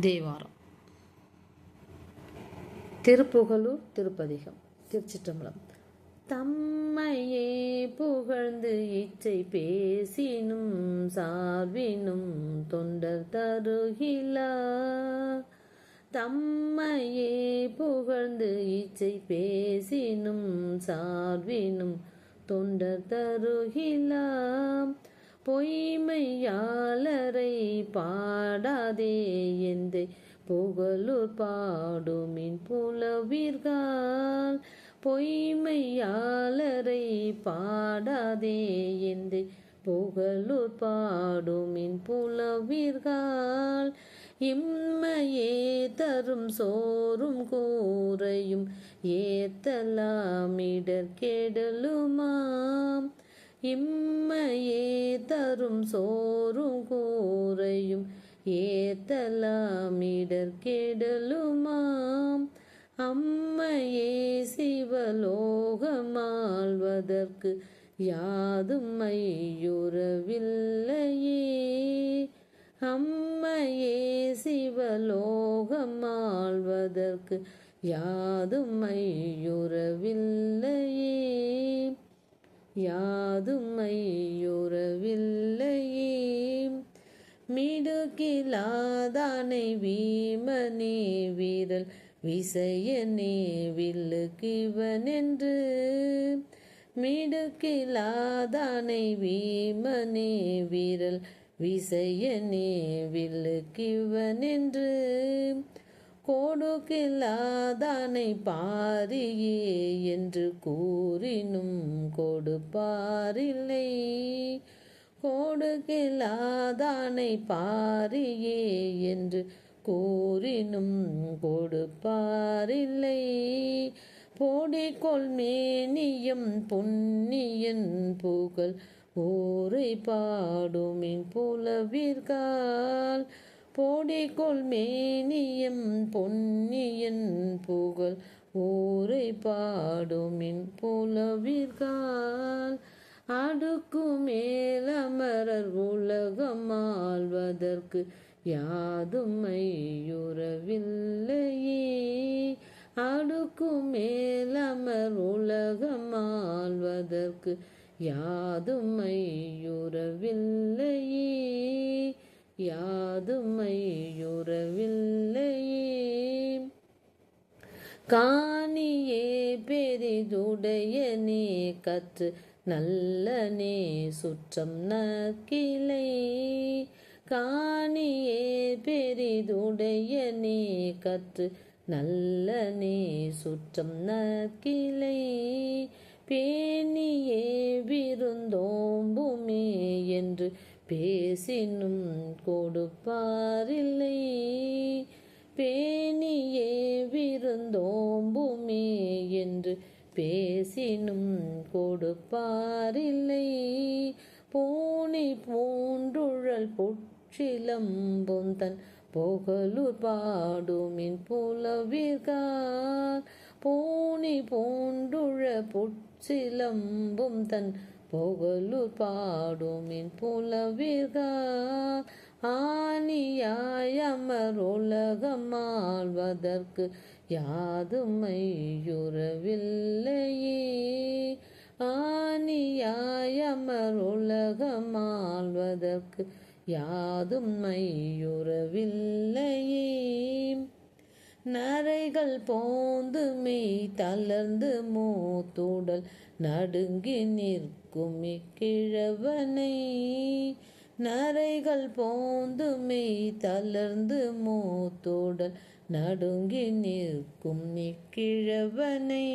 தேவாரம். திருப்புகழூர் திருப்பதிகம் திருச்சிற்றம்பலம். தம்மையே புகழ்ந்து இச்சை பேசினும் சார்பினும் தொண்டர் தருகிலா. தம்மையே புகழ்ந்து இச்சை பேசினும் சார்பினும் தொண்டர் தருகிலாம் பொய்மையாளரை பாடாதே எந்த புகழூர் பாடுமின் புலவீர்கள் பொய்மையாளரை பாடாதே எந்த புகழூர் பாடுமின் புலவீர்கள் இம்மையே தரும் சோறும் கூரையும் ஏத்தலாமிடர் கெடலுமாம். இம் தரும் சோறும் கூரையும் ஏத்தலாமிடர் கெடலுமாம் அம்மையே சிவலோகமாழ்வதற்கு யாதும் ஐயுறவில்லையே. அம்மையே சிவலோகமாழ்வதற்கு யாதும் ஐயுறவில்லையே. யாதும் ஐ விசையனே வில்லு கிவனென்று மிடுக்கிலாதானை வீமனே வீரல் விசையனே வில்லு கிவனென்று கொடுக்கில்லாதானை பாரியே என்று கூறினும் கொடுப்பாரில்லை. கொடுக்கில்லாதானை பாரியே என்று கூறினும் கொடுப்பாரில்லை. போடிக்கொள் மேனியம் பொன்னியன் புகழ் ஊரை பாடுமின் புலவிற்கால் போடிக்கொள் மேனியம் பொன்னியன் புகழ் ஊரை பாடுமின் புலவிற்கால் அடுக்கு மேலமரர் உலகம் ஆழ்வதற்கு யாதும் ஐயுறவில்லையே. அடுக்கு மேலமர் உலகம் ஆழ்வதற்கு யாதும் ஐயுறவில்லையே. யாதும் ஐயுறவில்லையே. காணியே பெரிதுடைய நீ கற்று நல்லனே சுற்றம் நக்கிலை. காணியே பெரிதுடைய பெரிதுடையனே கற்று நீ சுற்றம் நக்கிலை பேணியே விருந்தோம்புமே என்று பேசினும் கொடுப்பாரில்லை. பேணியே விருந்தோம்புமே என்று பேசினும் கொடுப்பாரில்லை. பூனி பூண்டுழல் புற்றிலம்பும் சிலம்பொந்தன் புகழூர் பாடுமின் புலவிற்கார் பூனி பூண்டுழ புட்சிலம்பும் தன் புகழூர் பாடுமின் புலவிற்கார் ஆணியாயமர் உலகம் ஆழ்வதற்கு யாதும் ஐயுறவில்லையே. ஆணியாயமர் உலகம் ஆழ்வதற்கு யாதும் மையுறவில்லையே நரைகள் போந்து மெய் தளர்ந்து மூத்துடல் நடுங்கி நிற்கும் இக்கிழவனை நரைகள் போந்து மெய் தளர்ந்து மூத்துடல் நடுங்கி நிற்கும் இக்கிழவனை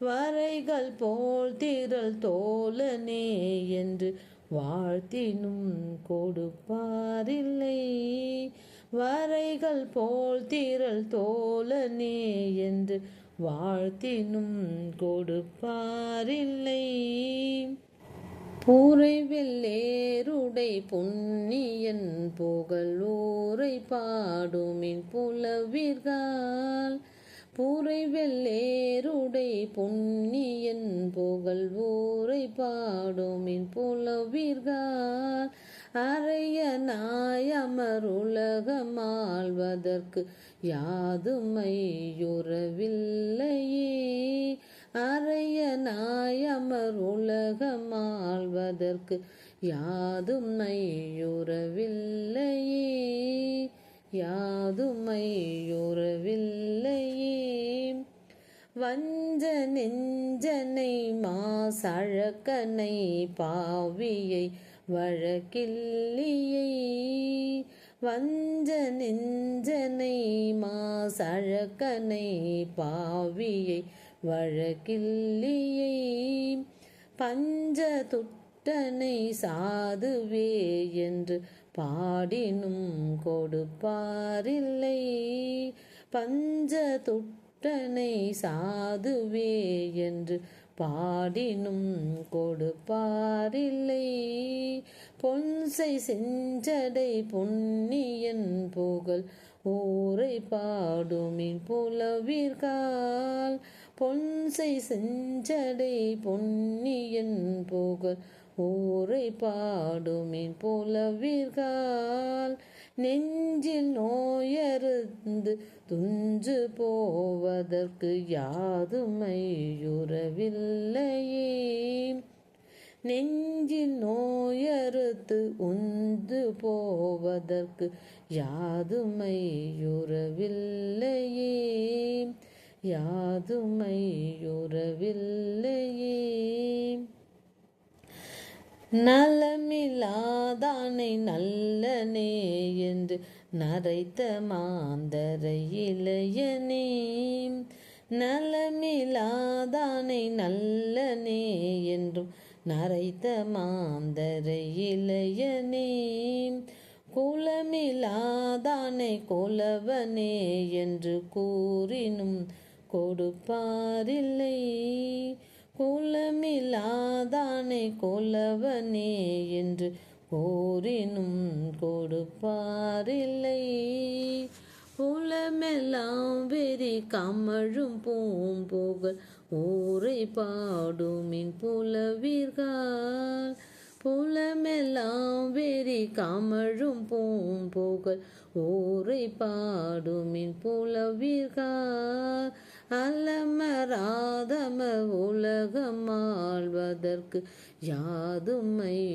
வரைகள் போல் திரள் தோலனே என்று வாழ்த்தினும் கொடுப்பாரில்லை. வரைகள் போல் தீரல் தோலனே என்று வாழ்த்தினும் கொடுப்பாரில்லை. பூரை வெள்ளேருடை புன்னியன் புகழ் ஊரை பாடுமின் புலவீர்கள் பூரை வெள்ளேருடை பொன்னியன் புகழ் ஊரை பாடுமின் புலவீர்கள் அறையனாய் அமருலகமாழ்வதற்கு யாதுமையுறவில்லையே அறையனாய் அமருலகமாழ்வதற்கு யாதும் மையுறவில்லையே வஞ்ச நெஞ்சனை மாசழக்கனை பாவியை வழக்கில்லியை. வஞ்ச நெஞ்சனை மாசழக்கனை பாவியை வழக்கில்லியை. பஞ்ச துட்டனை சாதுவே என்று பாடினும் கொடுப்பாரில்லை. பஞ்ச துட்டனை சாதுவே என்று பாடினும் கொடுப்பாரில்லை. பொன்சை செஞ்சடை பொன்னியன் புகழ் ஊரை பாடுமின் புலவிற்கால் பொன்சை செஞ்சடை பொன்னியன் புகழ் ஊரை பாடுமின் புலவிற்கால் நெஞ்சில் நோயருந்து துஞ்சு போவதற்கு யாதுமையுறவில்லையே நெஞ்சில் நோயறுத்து உந்து போவதற்கு யாதுமையுறவில்லையே யாதுமையுறவில்லையே நலமில்லாதானை நல்லனே என்று நரைத்த மாந்தர இளையனே. நலமில்லாதானை நல்லனே என்றும் நரைத்த மாந்தர இளையனே. குலமில்லாதானை குலவனே என்று கூறினும் கொடுப்பாரில்லை. குலமில்லாதானே கொலவனே என்று கோரினும் கொடுப்பாரில்லை. உலமெல்லாம் வெறி கமழும் பூம்போகல் ஊரை பாடுமின் புலவீர்கள். புலமெல்லாம் வெறி கமழும் பூம்போகல் ஊரை பாடுமின் புலவீர்கள். அலமராதம உலகம் ஆழ்வதற்கு யாதுமையுறவில்லையே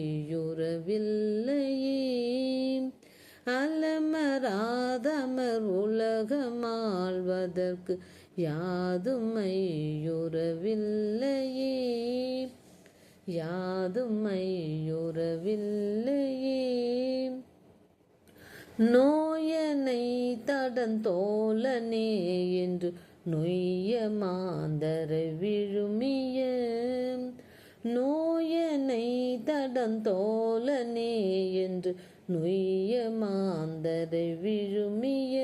அலமராதமர் உலகம் ஆழ்வதற்கு யாதுமையுறவில்லையே யாதுமையுறவில்லையே நோயனை தடந்தோலனே என்று நொய்ய மாந்தர் விழுமிய நோயனை தடந்தோலனே என்று நொய்ய மாந்தர் விழுமிய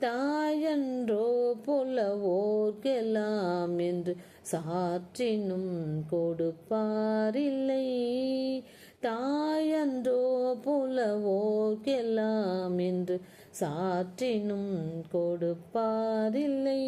தாயன்றோ புலவோர்க்கெல்லாம் என்று சாற்றினும் கொடுப்பாரில்லை. தாயன்றோ புலவோர்க்கெல்லாம் என்று சாற்றினும் கொடுப்பாரில்லை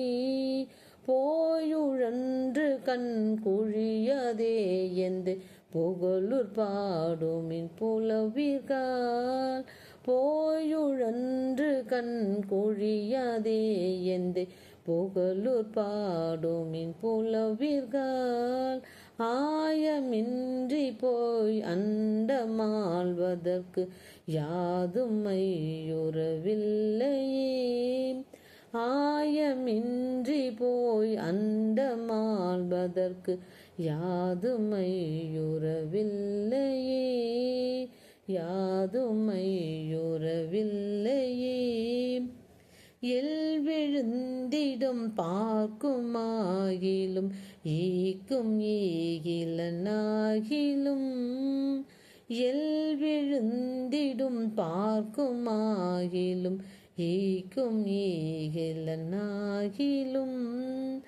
போயுழன்று கண் குழியதே எந்த புகழூர் பாடுமின் புலவிர்கள் போயுழன்று கண் குழியதே எந்த புகழூர் பாடுமின் புலவிர்கள் ஆயமின்றி போய் அண்டமாழ்வதற்கு யாதுமையுறவில்லையே ஆயமின்றி போய் அண்டமாழ்வதற்கு யாதுமையுறவில்லையே யாதுமையுறவில்லையே எல் விழுந்திடும் பார்க்குமாகிலும் ஈக்கும் ஈகிலனாகிலும். எல் விழுந்திடும் பார்க்குமாகிலும் ஈக்கும் ஈகிலனாகிலும்.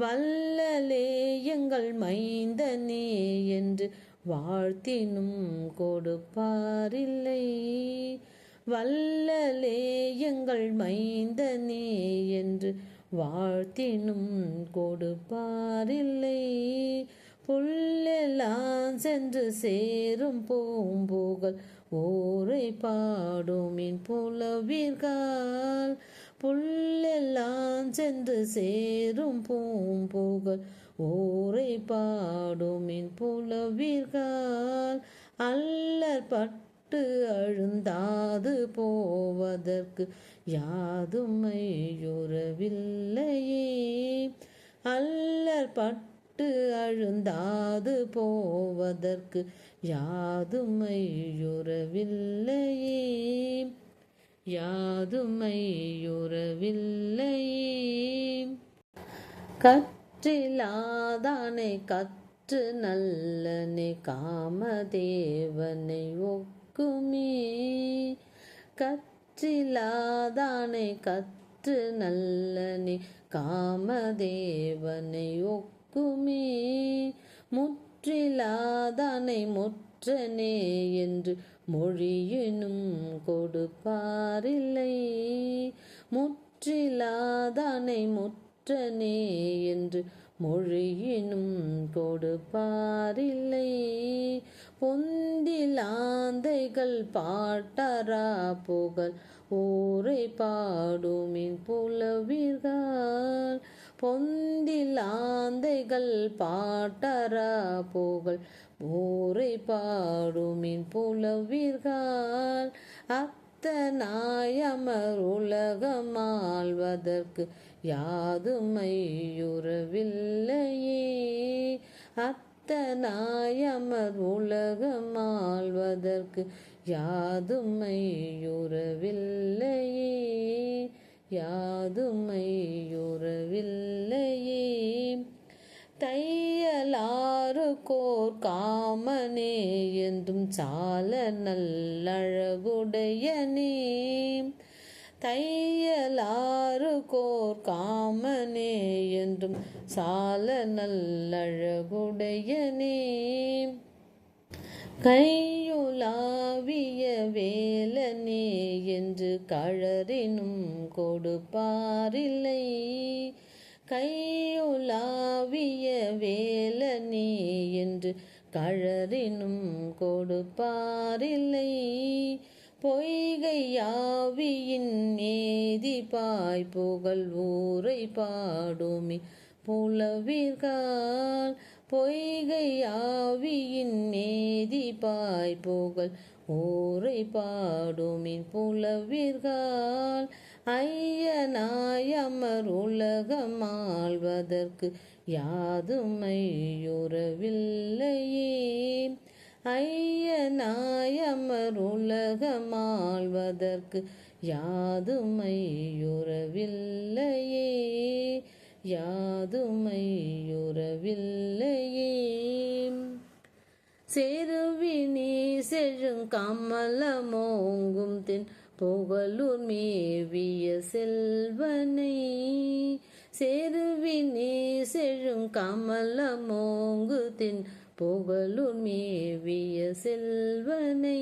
வல்லலே எங்கள் மைந்தனே என்று வாழ்த்தினும் கொடுப்பாரில்லை. வல்லலே எங்கள் மைந்தனே என்று வாழ்த்தினும் கொடுப்பாரில்லை. புல்லெல்லாம் சென்று சேரும் பூம்புகள் ஓரை பாடுமின் புலவீர்கள் புல்லெல்லாம் சென்று சேரும் பூம்புகள் ஓரை பாடுமின் புலவீர்கள் அல்லற்பட்ட பட்டு அழுந்தாது போவதற்கு யாதுமையுறவில்லையே அல்லற் பட்டு அழுந்தாது போவதற்கு யாதுமையுறவில்லையே யாதுமையுறவில்லையே கற்றிலாதானே கற்று நல்லனே காமதேவனை ஒக்குமே கற்றிலாதானை கற்று நல்லனே காமதேவனை ஒக்குமே? முற்றிலாதானை முற்றனே என்று மொழியினும் கொடுப்பாரில்லை. முற்றிலாதானை முற்றனே என்று மொழியினும் கொடுப்பாரில்லை. பொந்திலாந்தைகள் பாட்டரா புகழ். ஊரை பாடுமின் புலவீர்கள். பொந்திலாந்தைகள் பாட்டரா புகழ். ஊரை பாடுமின் புலவீர்கள். அத்தனாயமர் உலகமாள்வதற்கு யாதுமையுறவில்லையே நித்தனாயமர் உலகம் ஆழ்வதற்கு யாதுமையுறவில்லையே யாதுமையுறவில்லையே. தையலாறு கோர் காமனே என்றும் சால நல்லழகுடையனே. தையலாறு கோர் காமனே என்றும் சால நல்லழகு கையுலாவிய வேலனே என்று கழறினும் கொடுப்பாரில்லை. கையுலாவிய வேலனே என்று கழறினும் கொடுப்பாரில்லை. பொய்கையாவியின் நேதி பாய் புகழ் ஊரை பாடுமி புலவீர்கள் பொய்கையாவியின் மேதி பாய் புகழ் ஊரை பாடுமின் புலவீர்கள் ஐயனாயமர் உலகமாள்வதற்கு யாதுமையுறவில்லையே. ஐயனாயமர் உலகமாள்வதற்கு யாதுமையுறவில்லையே. யாதுமையுறவில்லையே. செருவினி செழுங்கமலமோங்கும் தென் புகழூர் மேவிய செல்வனை. செருவினி செழும் கமலமோங்கு தென் புகழூர் மேவிய செல்வனை.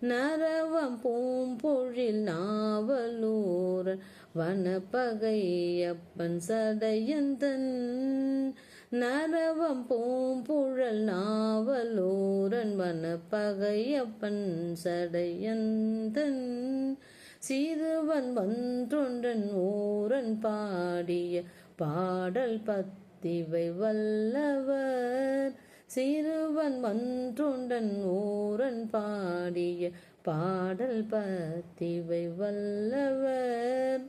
நரவம் பூம்பொழில் நாவலூரன் வனப்பகையப்பன் சடையந்தன் நரவம் பூம்புழல் நாவலூரன் வனப்பகையப்பன் சடையந்தன் சிறுவன் வன்றொன்றன் ஊரன் பாடிய பாடல் பத்திவை வல்லவர் சிறுவன் வன்றொன்றன் ஊரன் பாடிய பாடல் பத்திவை வல்லவர்.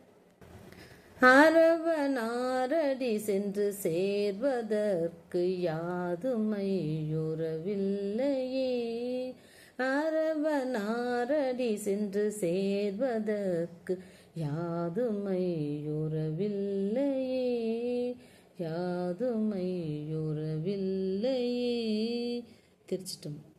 அரவனாரடி சென்று சேர்வதற்கு யாதுமையுறவில்லையே. அரவனாரடி சென்று சேர்வதற்கு யாதுமையுறவில்லையே. யாதுமையுறவில்லையே. திருச்சிட்டம்.